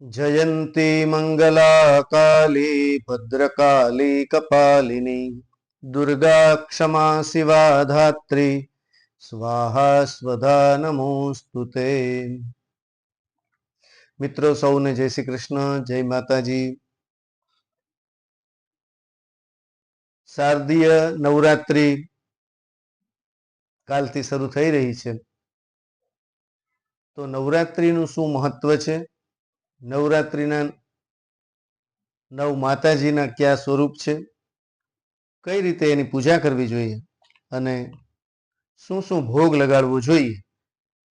જયંતી મંગલા કાલી ભદ્રકાલી કપાલિની દુર્ગા ક્ષમા શિવા ધાત્રી સ્વાહા સ્વધા નમોસ્તુ મિત્રો સૌને જય શ્રી કૃષ્ણ જય માતાજી શારદીય નવરાત્રી કાલથી શરૂ થઈ રહી છે. તો નવરાત્રીનું શું મહત્વ છે? નવરાત્રિના નવ માતાજીના કયા સ્વરૂપ છે? કઈ રીતે એની પૂજા કરવી જોઈએ? અને શું શું ભોગ લગાડવો જોઈએ?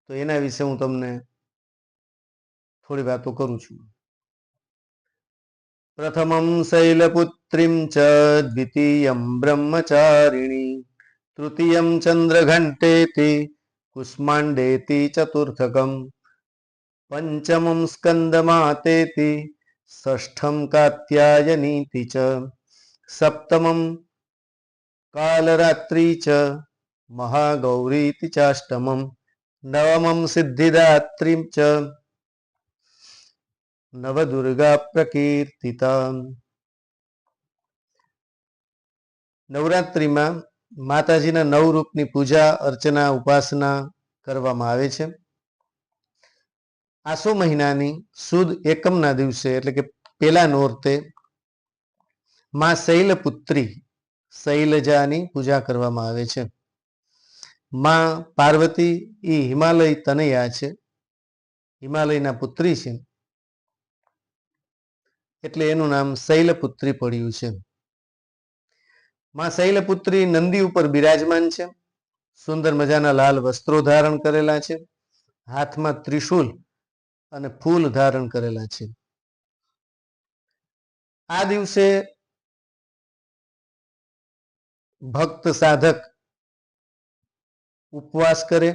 તો એના વિશે હું તમને થોડી વાતો કરું છું. પ્રથમમ શૈલપુત્રીમ ચ, દ્વિતીયમ બ્રહ્મચારિણી, તૃતીયમ ચંદ્રઘંટેતિ, કુષ્માંડેતી ચતુર્થકમ પંચમમ સ્કંદમાતેતિ ષષ્ઠમ કાત્યાયનીતિ ચ સપ્તમમ કાલરાત્રી ચ મહાગૌરીતિ ચાષ્ટમમ નવમમ સિદ્ધિદાત્રી ચ નવદુર્ગા પ્રકીર્તિતા નવરાત્રિમાં માતાજીના નવ રૂપની પૂજા, અર્ચના, ઉપાસના કરવામાં આવે છે. આસો મહિનાની સુદ એકમના દિવસે, એટલે કે પેલા નોરતે, માં શૈલપુત્રી શૈલજાની પૂજા કરવામાં આવે છે. માં પાર્વતી એ હિમાલય તનૈયા છે. હિમાલયના પુત્રી છે. એટલે એનું નામ શૈલપુત્રી પડ્યું છે. માં શૈલપુત્રી નંદી ઉપર બિરાજમાન છે. સુંદર મજાના લાલ વસ્ત્રો ધારણ કરેલા છે. હાથમાં ત્રિશુલ અને ફૂલ ધારણ કરેલા છે. આ દિવસે ભક્ત સાધક ઉપવાસ કરે,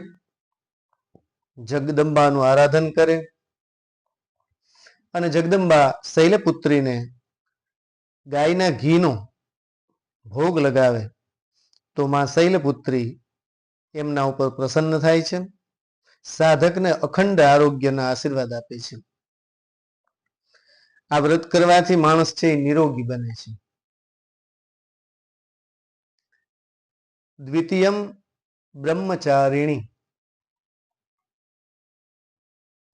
જગદંબાનું આરાધન કરે અને જગદંબા શૈલપુત્રીને ગાયના ઘીનો ભોગ લગાવે તો માં શૈલપુત્રી એમના ઉપર પ્રસન્ન થાય છે. સાધકને અખંડ આરોગ્યના આશીર્વાદ આપે છે. આ વ્રત કરવાથી માણસ છે નિરોગી બને છે. દ્વિતીયમ બ્રહ્મચારિણી.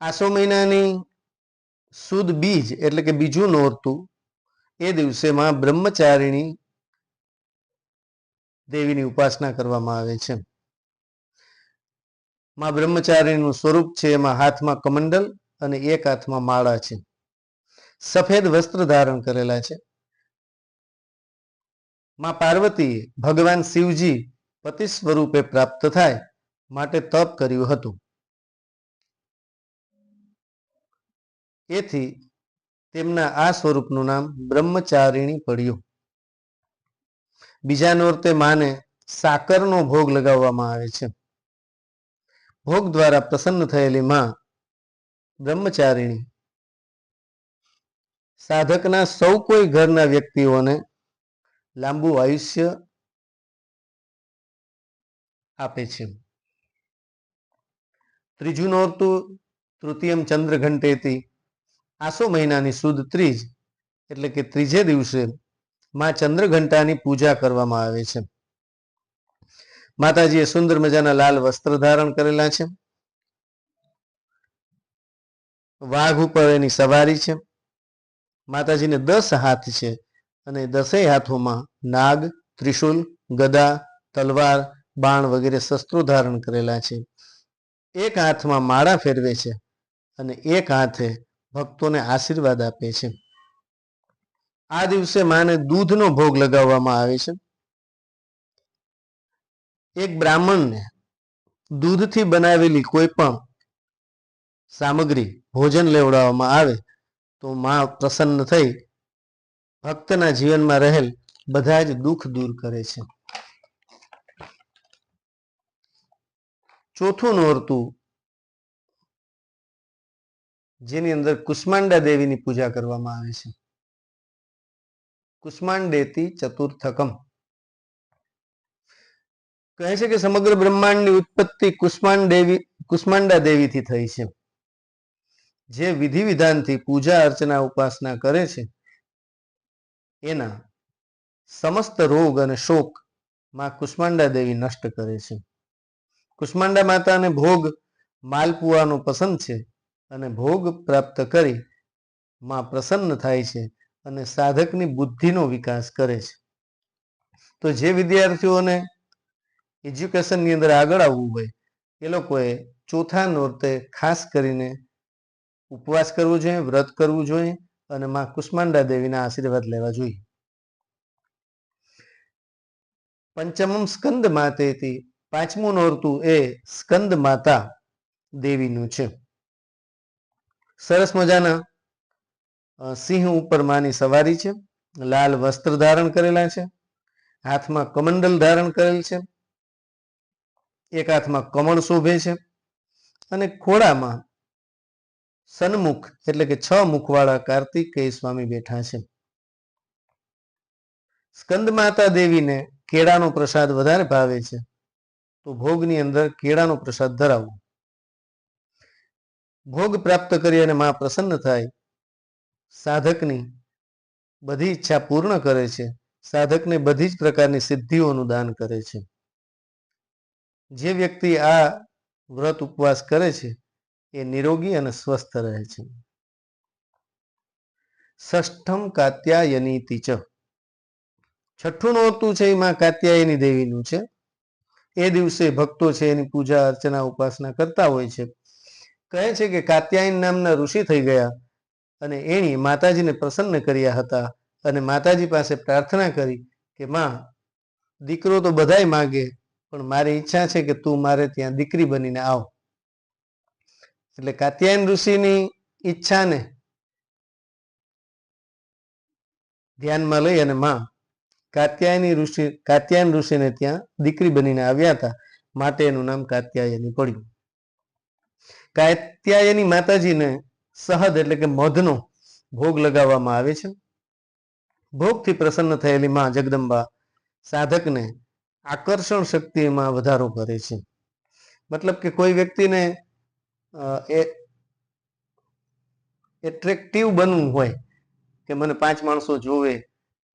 આસો મહિનાની સુદ બીજ એટલે કે બીજું નોરતું એ દિવસે માં બ્રહ્મચારિણી દેવીની ઉપાસના કરવામાં આવે છે. માં બ્રહ્મચારીનું સ્વરૂપ છે એમાં હાથમાં કમંડલ અને એક હાથમાં માળા છે. સફેદ વસ્ત્ર ધારણ કરેલા છે. માં પાર્વતી ભગવાન શિવજી પતિ સ્વરૂપે પ્રાપ્ત થાય માટે તપ કર્યું હતું. એથી તેમના આ સ્વરૂપનું નામ બ્રહ્મચારિણી પડ્યું. બીજા નોરતે માને સાકરનો ભોગ લગાવવામાં આવે છે. ભોગ દ્વારા પ્રસન્ન થયેલી માં બ્રહ્મચારિણી સાધકના સૌ કોઈ ઘરના વ્યક્તિઓને લાંબુ આયુષ્ય આપે છે. ત્રીજું નોરતું તૃતીયમ ચંદ્ર ઘંટેથી આસો મહિનાની સુદ ત્રીજ એટલે કે ત્રીજે દિવસે માં ચંદ્રઘંટાની પૂજા કરવામાં આવે છે. માતાજીએ સુંદર મજાના લાલ વસ્ત્ર ધારણ કરેલા છે. વાઘ ઉપર એની સવારી છે. માતાજીને દસ હાથ છે અને દસેય હાથોમાં નાગ, ત્રિશુલ, ગદા, તલવાર, બાણ વગેરે શસ્ત્રો ધારણ કરેલા છે. એક હાથમાં માળા ફેરવે છે અને એક હાથે ભક્તોને આશીર્વાદ આપે છે. આ દિવસે માને દૂધનો ભોગ લગાવવામાં આવે છે. એક બ્રાહ્મણને દૂધથી બનાવેલી કોઈ પણ સામગ્રી ભોજન લેવડાવવામાં આવે તો માં પ્રસન્ન થઈ ભક્તના જીવનમાં રહેલ બધા જ દુઃખ દૂર કરે છે. ચોથું નોરતું જેની અંદર કુષ્માંડા દેવીની પૂજા કરવામાં આવે છે. કુષ્માંડેતી ચતુર્થકમ કહે છે કે સમગ્ર બ્રહ્માંડની ઉત્પત્તિ કુષ્માંડ દેવી, કુષ્માંડા દેવીથી થઈ છે. જે વિધિ વિધાનથી પૂજા અર્ચના ઉપાસના કરે છે, એના સમસ્ત રોગ અને શોકમાં કુષ્માંડા દેવી નષ્ટ કરે છે. કુષ્માંડા માતાને ભોગ માલપુઆનો પસંદ છે અને ભોગ પ્રાપ્ત કરી માં પ્રસન્ન થાય છે અને સાધકની બુદ્ધિનો વિકાસ કરે છે. તો જે વિદ્યાર્થીઓને એજ્યુકેશનની અંદર આગળ આવવું હોય, એ લોકોએ ચોથા નોરતે ખાસ કરીને ઉપવાસ કરવો જોઈએ, વ્રત કરવું જોઈએ અને માં કુષ્માંડા દેવીના આશીર્વાદ લેવા જોઈએ. પંચમમ સ્કંદ માતેથી પાંચમું નોરતું એ સ્કંદ માતા દેવીનું છે. સરસ મજાના સિંહ ઉપર માની સવારી છે, લાલ વસ્ત્ર ધારણ કરેલા છે, હાથમાં કમંડલ ધારણ કરેલ છે એક હાથમાં કમળ શોભે છે અને ખોળામાં સન્મુખ એટલે કે છ મુખવાળા કાર્તિકેય સ્વામી બેઠા છે. સ્કંદ માતા દેવીને કેળાનો પ્રસાદ વધારે ભાવે છે તો ભોગની અંદર કેળાનો પ્રસાદ ધરાવવો ભોગ પ્રાપ્ત કરી અને માં પ્રસન્ન થાય સાધકની બધી ઈચ્છા પૂર્ણ કરે છે. સાધકને બધી જ પ્રકારની સિદ્ધિઓનું દાન કરે છે. જે વ્યક્તિ આ વ્રત ઉપવાસ કરે છે, એ નિરોગી અને સ્વસ્થ રહે છે. ષષ્ઠમ કાત્યાયની તીચ. છઠ્ઠું નોરતું છે એમાં કાત્યાયની દેવીનું છે. એ દિવસે ભક્તો છે એની પૂજા અર્ચના ઉપાસના કરતા હોય છે. કહે છે કે કાત્યાયન નામના ઋષિ થઈ ગયા અને એણી માતાજીને પ્રસન્ન કર્યા હતા અને માતાજી પાસે પ્રાર્થના કરી કે, માં, દીકરો તો બધાય માગે પણ મારી ઈચ્છા છે કે તું મારે ત્યાં દીકરી બનીને આવ. એટલે કાત્યાયન ઋષિની ઈચ્છાને ધ્યાનમાં લઈ અને માં કાત્યાયની ઋષિ, કાત્યાયન ઋષિને ત્યાં દીકરી બનીને આવ્યા હતા. માટે એનું નામ કાત્યાયની પડ્યું. કાત્યાયની માતાજીને સહદ એટલે કે મધનો ભોગ લગાવવામાં આવે છે. ભોગથી પ્રસન્ન થયેલી માં જગદંબા સાધકને આકર્ષણ શક્તિમાં વધારો કરે છે. મતલબ કે કોઈ વ્યક્તિને એ એટ્રેક્ટિવ બનવું હોય, કે મને પાંચ માણસો જોવે,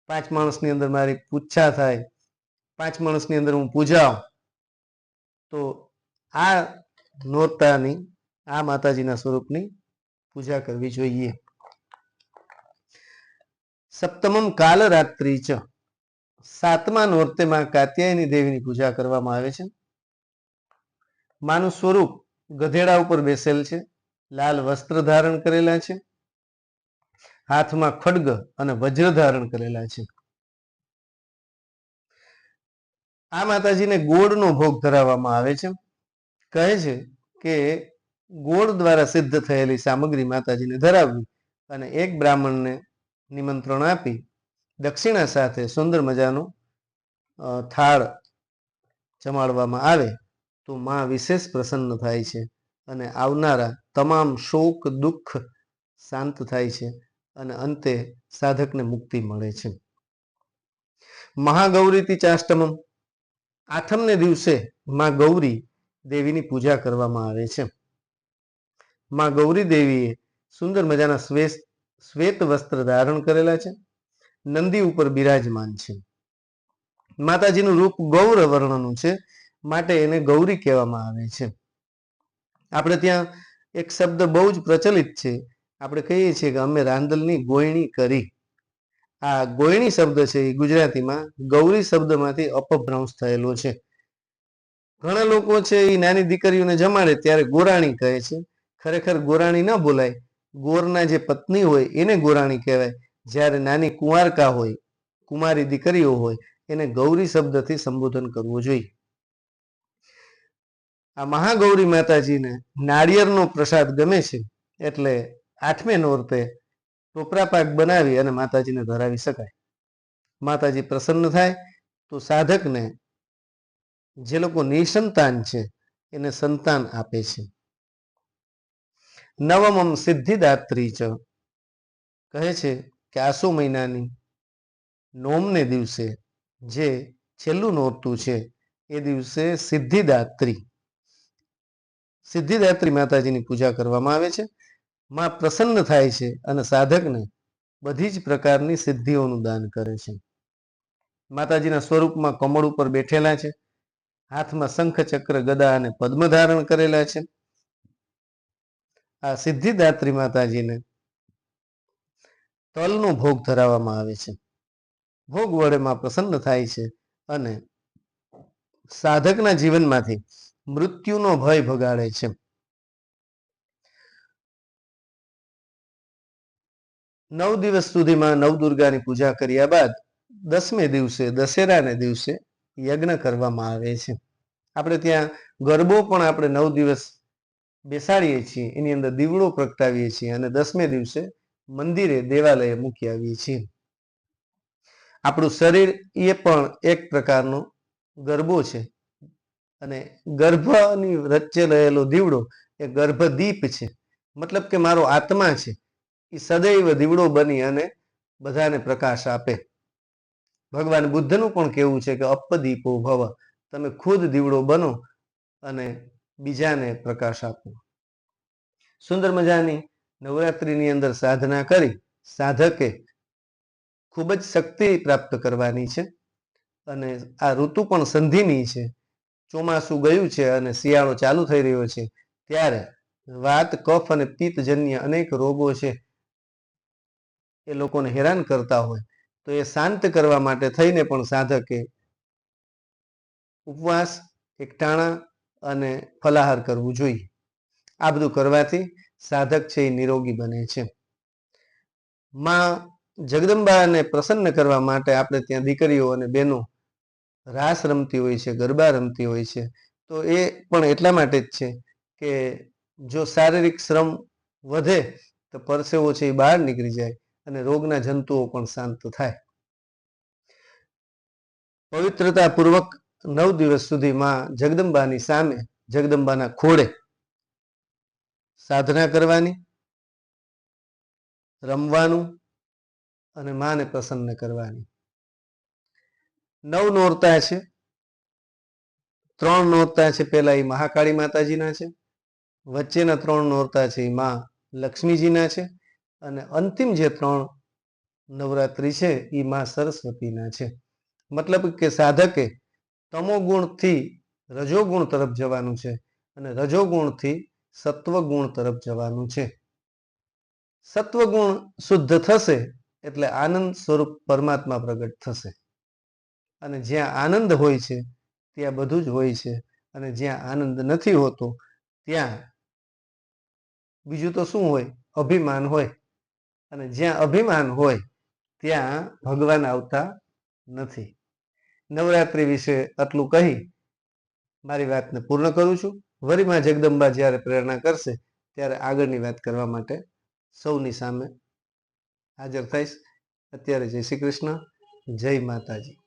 પાંચ માણસની અંદર મારી પૂછા થાય, પાંચ માણસની અંદર હું પૂજાવ, તો આ નોરતાની, આ માતાજીના સ્વરૂપની પૂજા કરવી જોઈએ. સપ્તમમ કાલ રાત્રિ ચ. સાતમા નોરતેમાં કાત્યાયની દેવીની પૂજા કરવામાં આવે છે. માનું સ્વરૂપ ગધેડા ઉપર બેસેલ છે. લાલ વસ્ત્ર ધારણ કરેલા છે. હાથમાં ખડગ અને વજ્ર ધારણ કરેલા છે. આ માતાજીને ગોળનો ભોગ ધરાવવામાં આવે છે. કહે છે કે ગોળ દ્વારા સિદ્ધ થયેલી સામગ્રી માતાજીને ધરાવવી અને એક બ્રાહ્મણને નિમંત્રણ આપી દક્ષિણા સાથે સુંદર મજાનો થાળ જમાડવામાં આવે તો માં વિશેષ પ્રસન્ન થાય છે અને આવનારા તમામ શોક, દુઃખ શાંત થાય છે અને અંતે સાધકને મુક્તિ મળે છે. મહાગૌરીથી ચાષ્ટમમ. આઠમને દિવસે માં ગૌરી દેવીની પૂજા કરવામાં આવે છે. માં ગૌરી દેવીએ સુંદર મજાના શ્વેત શ્વેત વસ્ત્ર ધારણ કરેલા છે. નંદી ઉપર બિરાજમાન છે. માતાજીનું રૂપ ગૌર વર્ણનું છે, માટે એને ગૌરી કહેવામાં આવે છે. આપણે ત્યાં એક શબ્દ બહુ જ પ્રચલિત છે. આપણે કહીએ છીએ કે અમે રાંદલની ગોયણી કરી. આ ગોયણી શબ્દ છે એ ગુજરાતીમાં ગૌરી શબ્દમાંથી અપભ્રંશ થયેલો છે. ઘણા લોકો છે એ નાની દીકરીઓને જમાડે ત્યારે ગોરાણી કહે છે. ખરેખર ગોરાણી ન બોલાય. ગોરના જે પત્ની હોય એને ગોરાણી કહેવાય. જ્યારે નાની કુંવારકા હોય કુમારી દીકરીઓ હોય, એને ગૌરી શબ્દથી સંબોધન કરવું જોઈએ. આ મહાગૌરી માતાજીને નાળિયેરનો પ્રસાદ ગમે છે, એટલે આઠમે નોરતે ટોપરા પાક બનાવી અને માતાજીને ધરાવી શકાય. માતાજી પ્રસન્ન થાય, તો સાધકને જે લોકો નિસંતાન છે, એને સંતાન આપે છે. નવમમ સિદ્ધિદાત્રી ચ કહે છે કે આસો મહિનાની? નોમને દિવસે જે છેલ્લું નોરતું છે, એ દિવસે સિદ્ધિદાત્રી. સિદ્ધિદાત્રી માતાજીની પૂજા કરવામાં આવે છે. માં પ્રસન્ન થાય છે અને સાધકને બધી જ પ્રકારની સિદ્ધિઓનું દાન કરે છે. માતાજીના સ્વરૂપમાં કમળ ઉપર બેઠેલા છે. હાથમાં શંખ ચક્ર ગદા અને પદ્મ ધારણ કરેલા છે. આ સિદ્ધિદાત્રી માતાજીને તલનો ભોગ ધરાવવામાં આવે છે. ભોગ વડે માં પ્રસન્ન થાય છે અને સાધકના જીવનમાંથી મૃત્યુનો ભય ભગાડે છે. નવ દિવસ સુધીમાં નવદુર્ગાની પૂજા કર્યા બાદ દસમે દિવસે, દશેરાને દિવસે યજ્ઞ કરવામાં આવે છે. આપણે ત્યાં ગરબો પણ આપણે નવ દિવસ બેસાડીએ છીએ. એની અંદર દીવડો પ્રગટાવીએ છીએ અને દસમે દિવસે મંદિરે દેવાલયે મૂકી આવીએ છીએ. આપણું શરીર એ પણ એક પ્રકારનો ગરબો છે. અને ગર્ભની વચ્ચે રહેલો દીવડો એ ગર્ભદીપ છે. મતલબ કે મારો આત્મા છે. એ સદૈવ દીવડો બની અને બધાને પ્રકાશ આપે. ભગવાન બુદ્ધનું પણ કેવું છે કે અપદીપો ભવ. તમે ખુદ દીવડો બનો અને બીજાને પ્રકાશ આપો. સુંદર મજાની નવરાત્રિની અંદર સાધના કરી સાધકે ખૂબ જ શક્તિ પ્રાપ્ત કરવાની છે અને આ ઋતુ પણ સંધિની છે. ચોમાસું ગયું છે અને શિયાળો ચાલુ થઈ રહ્યો છે ત્યારે વાત, કફ અને પિત્તજન્ય અનેક રોગો છે એ લોકોને હેરાન કરતા હોય તો એ શાંત કરવા માટે થઈને પણ સાધકે ઉપવાસ, એકટાણા અને ફલાહાર કરવું જોઈએ. આ બધું કરવાથી સાધક છે એ નિરોગી બને છે. માં જગદંબાને પ્રસન્ન કરવા માટે આપણે ત્યાં દીકરીઓ અને બહેનો રાસ રમતી હોય છે, ગરબા રમતી હોય છે. તો એ પણ એટલા માટે જ છે કે જો શારીરિક શ્રમ વધે તો પરસેવો છે એ બહાર નીકળી જાય અને રોગના જંતુઓ પણ શાંત થાય. પવિત્રતા પૂર્વક નવ દિવસ સુધી માં જગદંબાની સામે જગદંબાના ખોડે સાધના કરવાની, રમવાનું અને માને પ્રસન્ન કરવાની. નવ નોરતા છે. ત્રણ નોરતા છે પેલા એ મહાકાળી માતાજીના છે. વચ્ચેના ત્રણ નોરતા છે એ મા લક્ષ્મીજીના છે. અને અંતિમ જે ત્રણ નવરાત્રી છે એ મા સરસ્વતીના છે. મતલબ કે સાધકે તમોગુણથી રજોગુણ તરફ જવાનું છે. અને રજોગુણથી સત્વગુણ તરફ જવાનું છે. સત્વગુણ શુદ્ધ થશે એટલે આનંદ સ્વરૂપ પરમાત્મા પ્રગટ થશે. અને જ્યાં આનંદ હોય છે, ત્યાં બધું જ હોય છે. અને જ્યાં આનંદ નથી હોતો, ત્યાં બીજું તો શું હોય? અભિમાન હોય. અને જ્યાં અભિમાન હોય, ત્યાં ભગવાન આવતા નથી. નવરાત્રી વિશે આટલું કહી મારી વાતને પૂર્ણ કરું છું. વરીમાં જગદંબા જ્યારે પ્રેરણા કરશે, ત્યારે આગળની વાત કરવા માટે સૌની સામે હાજર થઈશ. અત્યારે જય શ્રી કૃષ્ણ, જય માતાજી.